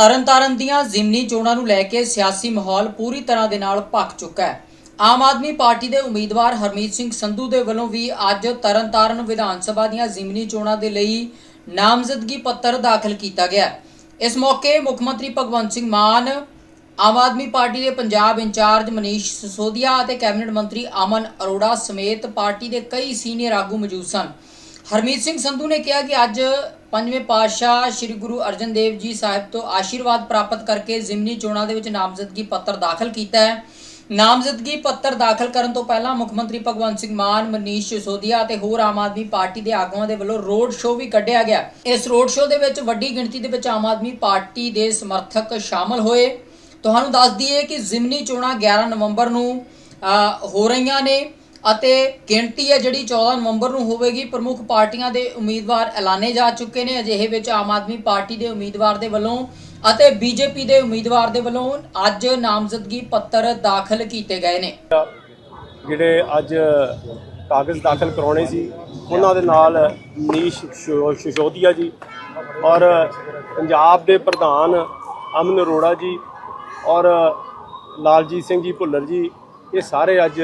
ਤਰਨਤਾਰਨ ਦੀਆਂ ਜ਼ਿਮਨੀ ਚੋਣਾਂ ਨੂੰ ਲੈ ਕੇ ਸਿਆਸੀ ਮਾਹੌਲ ਪੂਰੀ ਤਰ੍ਹਾਂ ਦੇ ਨਾਲ ਭਖ ਚੁੱਕਾ ਹੈ। ਆਮ ਆਦਮੀ ਪਾਰਟੀ ਦੇ ਉਮੀਦਵਾਰ ਹਰਮੀਤ ਸਿੰਘ ਸੰਧੂ ਦੇ ਵੱਲੋਂ ਵੀ ਅੱਜ ਤਰਨਤਾਰਨ ਵਿਧਾਨ ਸਭਾ ਦੀਆਂ ਜ਼ਿਮਨੀ ਚੋਣਾਂ ਦੇ ਲਈ ਨਾਮਜ਼ਦਗੀ ਪੱਤਰ ਦਾਖਲ ਕੀਤਾ ਗਿਆ ਇਸ ਮੌਕੇ ਮੁੱਖ ਮੰਤਰੀ ਭਗਵੰਤ ਸਿੰਘ ਮਾਨ, ਆਮ ਆਦਮੀ ਪਾਰਟੀ ਦੇ ਪੰਜਾਬ ਇੰਚਾਰਜ ਮਨੀਸ਼ ਸਿਸੋਦੀਆ ਅਤੇ ਕੈਬਨਿਟ ਮੰਤਰੀ ਅਮਨ ਅਰੋੜਾ ਸਮੇਤ ਪਾਰਟੀ ਦੇ ਕਈ ਸੀਨੀਅਰ ਆਗੂ ਮੌਜੂਦ ਸਨ। ਹਰਮੀਤ ਸਿੰਘ ਸੰਧੂ ਨੇ ਕਿਹਾ ਕਿ ਅੱਜ ਪੰਜਵੇਂ ਪਾਤਸ਼ਾਹ ਸ੍ਰੀ ਗੁਰੂ ਅਰਜਨ ਦੇਵ ਜੀ ਸਾਹਿਬ ਤੋਂ ਆਸ਼ੀਰਵਾਦ ਪ੍ਰਾਪਤ ਕਰਕੇ ਜ਼ਿਮਨੀ ਚੋਣਾਂ ਦੇ ਵਿੱਚ ਨਾਮਜ਼ਦਗੀ ਪੱਤਰ ਦਾਖਲ ਕੀਤਾ ਹੈ। ਨਾਮਜ਼ਦਗੀ ਪੱਤਰ ਦਾਖਲ ਕਰਨ ਤੋਂ ਪਹਿਲਾਂ ਮੁੱਖ ਮੰਤਰੀ ਭਗਵੰਤ ਸਿੰਘ ਮਾਨ, ਮਨੀਸ਼ ਸਿਸੋਦੀਆ ਅਤੇ ਹੋਰ ਆਮ ਆਦਮੀ ਪਾਰਟੀ ਦੇ ਆਗੂਆਂ ਦੇ ਵੱਲੋਂ ਰੋਡ ਸ਼ੋਅ ਵੀ ਕੱਢਿਆ ਗਿਆ। ਇਸ ਰੋਡ ਸ਼ੋਅ ਦੇ ਵਿੱਚ ਵੱਡੀ ਗਿਣਤੀ ਦੇ ਵਿੱਚ ਆਮ ਆਦਮੀ ਪਾਰਟੀ ਦੇ ਸਮਰਥਕ ਸ਼ਾਮਲ ਹੋਏ। ਤੁਹਾਨੂੰ ਦੱਸ ਦਈਏ ਕਿ ਜ਼ਿਮਨੀ ਚੋਣਾਂ 11 ਨਵੰਬਰ ਨੂੰ ਹੋ ਰਹੀਆਂ ਨੇ। ਅਤੇ ਗਿਣਤੀ ਹੈ ਜਿਹੜੀ 14 ਨਵੰਬਰ ਨੂੰ ਹੋਵੇਗੀ, ਪ੍ਰਮੁੱਖ ਪਾਰਟੀਆਂ ਦੇ ਉਮੀਦਵਾਰ ਐਲਾਨੇ ਜਾ ਚੁੱਕੇ ਨੇ। ਅਜਿਹੇ ਵਿੱਚ ਆਮ ਆਦਮੀ ਪਾਰਟੀ ਦੇ ਉਮੀਦਵਾਰ ਦੇ ਵੱਲੋਂ ਅਤੇ ਬੀਜੇਪੀ ਦੇ ਉਮੀਦਵਾਰ ਦੇ ਵੱਲੋਂ ਅੱਜ ਨਾਮਜ਼ਦਗੀ ਪੱਤਰ ਦਾਖਲ ਕੀਤੇ ਗਏ ਨੇ। ਜਿਹੜੇ ਅੱਜ ਕਾਗਜ਼ ਦਾਖਲ ਕਰਾਉਣੇ ਸੀ, ਉਹਨਾਂ ਦੇ ਨਾਲ ਮਨੀਸ਼ ਸ਼ੋ- ਸਿਸੋਦੀਆ ਜੀ ਔਰ ਪੰਜਾਬ ਦੇ ਪ੍ਰਧਾਨ ਅਮਨ ਅਰੋੜਾ ਜੀ ਔਰ ਲਾਲਜੀਤ ਸਿੰਘ ਜੀ ਭੁੱਲਰ ਜੀ, ਇਹ ਸਾਰੇ ਅੱਜ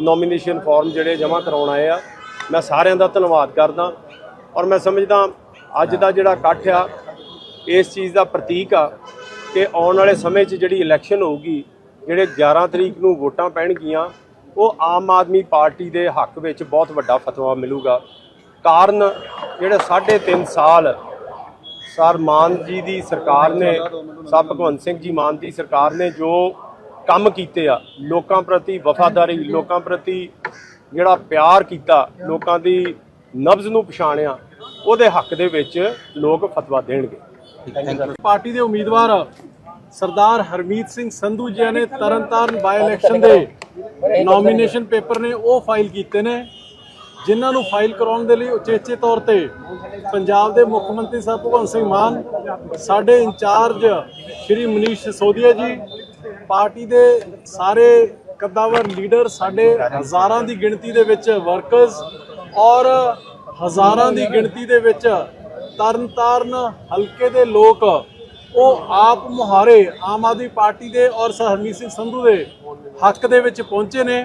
ਨੋਮੀਨੇਸ਼ਨ ਫਾਰਮ ਜਿਹੜੇ ਜਮ੍ਹਾਂ ਕਰਾਉਣ ਆਏ ਆ, ਮੈਂ ਸਾਰਿਆਂ ਦਾ ਧੰਨਵਾਦ ਕਰਦਾ ਔਰ ਮੈਂ ਸਮਝਦਾ ਅੱਜ ਦਾ ਜਿਹੜਾ ਇਕੱਠ ਆ, ਇਸ ਚੀਜ਼ ਦਾ ਪ੍ਰਤੀਕ ਆ ਕਿ ਆਉਣ ਵਾਲੇ ਸਮੇਂ 'ਚ ਜਿਹੜੀ ਇਲੈਕਸ਼ਨ ਹੋਊਗੀ, ਜਿਹੜੇ 11 ਤਰੀਕ ਨੂੰ ਵੋਟਾਂ ਪੈਣਗੀਆਂ, ਉਹ ਆਮ ਆਦਮੀ ਪਾਰਟੀ ਦੇ ਹੱਕ ਵਿੱਚ ਬਹੁਤ ਵੱਡਾ ਫਤਵਾ ਮਿਲੂਗਾ। ਕਾਰਨ ਜਿਹੜੇ 3.5 ਸਾਲ ਸਰ ਮਾਨ ਜੀ ਦੀ ਸਰਕਾਰ ਨੇ, ਸਰ ਭਗਵੰਤ ਸਿੰਘ ਜੀ ਮਾਨ ਦੀ ਸਰਕਾਰ ਨੇ ਜੋ ਕੰਮ ਕੀਤੇ ਆ ਲੋਕਾਂ ਪ੍ਰਤੀ ਵਫਾਦਾਰੀ ਲੋਕਾਂ ਪ੍ਰਤੀ ਜਿਹੜਾ ਪਿਆਰ ਕੀਤਾ ਲੋਕਾਂ ਦੀ ਨਬਜ਼ ਨੂੰ ਪਛਾਣਿਆ ਉਹਦੇ ਹੱਕ ਦੇ ਵਿੱਚ ਲੋਕ ਫਤਵਾ ਦੇਣਗੇ। ਪਾਰਟੀ ਦੇ ਉਮੀਦਵਾਰ ਸਰਦਾਰ ਹਰਮੀਤ ਸਿੰਘ ਸੰਧੂ ਜੀ ਨੇ ਤਰਨਤਾਰਨ ਬਾਈ ਇਲੈਕਸ਼ਨ ਦੇ ਨੋਮੀਨੇਸ਼ਨ ਪੇਪਰ ਨੇ ਉਹ ਫਾਈਲ ਕੀਤੇ ਨੇ ਜਿਨ੍ਹਾਂ ਨੂੰ ਫਾਈਲ ਕਰਾਉਣ ਦੇ ਲਈ ਉਚੇਚੇ ਤੌਰ ਤੇ ਪੰਜਾਬ ਦੇ ਮੁੱਖ ਮੰਤਰੀ ਸਾਹਿਬ ਭਗਵੰਤ ਸਿੰਘ ਮਾਨ ਸਾਡੇ ਇੰਚਾਰਜ ਸ਼੍ਰੀ ਮਨੀਸ਼ ਸਿਸੋਦੀਆ ਜੀ ਪਾਰਟੀ ਦੇ ਸਾਰੇ ਕੱਦਾਵਰ ਲੀਡਰ, ਸਾਡੇ ਹਜ਼ਾਰਾਂ ਦੀ ਗਿਣਤੀ ਦੇ ਵਿੱਚ ਵਰਕਰਸ ਔਰ ਹਜ਼ਾਰਾਂ ਦੀ ਗਿਣਤੀ ਦੇ ਵਿੱਚ ਤਰਨਤਾਰਨ ਹਲਕੇ ਦੇ ਲੋਕ, ਉਹ ਆਪ ਮੁਹਾਰੇ ਆਮ ਆਦਮੀ ਪਾਰਟੀ ਦੇ ਔਰ ਸਰ ਹਰਮੀਤ ਸਿੰਘ ਸੰਧੂ ਦੇ ਹੱਕ ਦੇ ਵਿੱਚ ਪਹੁੰਚੇ ਨੇ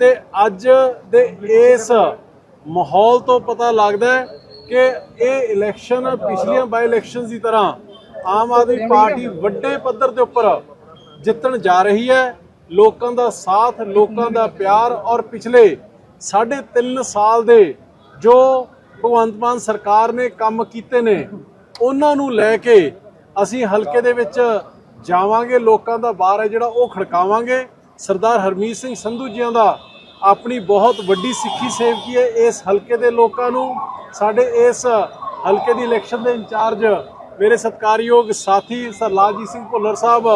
ਤੇ ਅੱਜ ਦੇ ਇਸ ਮਾਹੌਲ ਤੋਂ ਪਤਾ ਲੱਗਦਾ ਹੈ ਕਿ ਇਹ ਇਲੈਕਸ਼ਨ ਪਿਛਲੀਆਂ ਬਾਈ ਇਲੈਕਸ਼ਨਸ ਦੀ ਤਰ੍ਹਾਂ ਆਮ ਆਦਮੀ ਪਾਰਟੀ ਵੱਡੇ ਪੱਧਰ ਦੇ ਉੱਪਰ ਜਿੱਤਣ ਜਾ ਰਹੀ ਹੈ। ਲੋਕਾਂ ਦਾ ਸਾਥ, ਲੋਕਾਂ ਦਾ ਪਿਆਰ ਔਰ ਪਿਛਲੇ 3.5 ਸਾਲ ਦੇ ਜੋ ਭਗਵੰਤ ਮਾਨ ਸਰਕਾਰ ਨੇ ਕੰਮ ਕੀਤੇ ਨੇ, ਉਹਨਾਂ ਨੂੰ ਲੈ ਕੇ ਅਸੀਂ ਹਲਕੇ ਦੇ ਵਿੱਚ ਜਾਵਾਂਗੇ। ਲੋਕਾਂ ਦਾ ਬਾਰ ਹੈ ਜਿਹੜਾ ਉਹ ਖੜਕਾਵਾਂਗੇ। ਸਰਦਾਰ ਹਰਮੀਤ ਸਿੰਘ ਸੰਧੂ ਜੀਆਂ ਦਾ ਆਪਣੀ ਬਹੁਤ ਵੱਡੀ ਸਿੱਖੀ ਸੇਵਕੀ ਹੈ। ਇਸ ਹਲਕੇ ਦੇ ਲੋਕਾਂ ਨੂੰ, ਸਾਡੇ ਇਸ ਹਲਕੇ ਦੀ ਇਲੈਕਸ਼ਨ ਦੇ ਇੰਚਾਰਜ, ਮੇਰੇ ਸਤਿਕਾਰਯੋਗ ਸਾਥੀ ਸਰ ਲਾਲਜੀਤ ਸਿੰਘ ਭੁੱਲਰ ਸਾਹਿਬ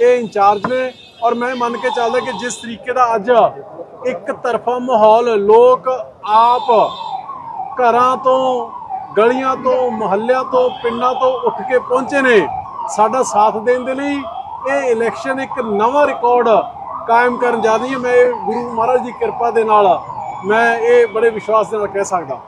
ਇਹ ਇੰਚਾਰਜ ਨੇ ਔਰ ਮੈਂ ਮੰਨ ਕੇ ਚੱਲਦਾ ਕਿ ਜਿਸ ਤਰੀਕੇ ਦਾ ਅੱਜ ਇੱਕ ਤਰਫਾ ਮਾਹੌਲ ਲੋਕ ਆਪ ਘਰਾਂ ਤੋਂ, ਗਲੀਆਂ ਤੋਂ, ਮੁਹੱਲਿਆਂ ਤੋਂ, ਪਿੰਡਾਂ ਤੋਂ ਉੱਠ ਕੇ ਪਹੁੰਚੇ ਨੇ, ਸਾਡਾ ਸਾਥ ਦੇਣ ਦੇ ਲਈ ਇਹ ਇਲੈਕਸ਼ਨ ਇੱਕ ਨਵਾਂ ਰਿਕਾਰਡ ਕਾਇਮ ਕਰਨ ਜਾ ਰਹੀ ਹੈ। ਮੈਂ ਇਹ ਗੁਰੂ ਮਹਾਰਾਜ ਦੀ ਕਿਰਪਾ ਦੇ ਨਾਲ ਮੈਂ ਇਹ ਬੜੇ ਵਿਸ਼ਵਾਸ ਦੇ ਨਾਲ ਕਹਿ ਸਕਦਾ।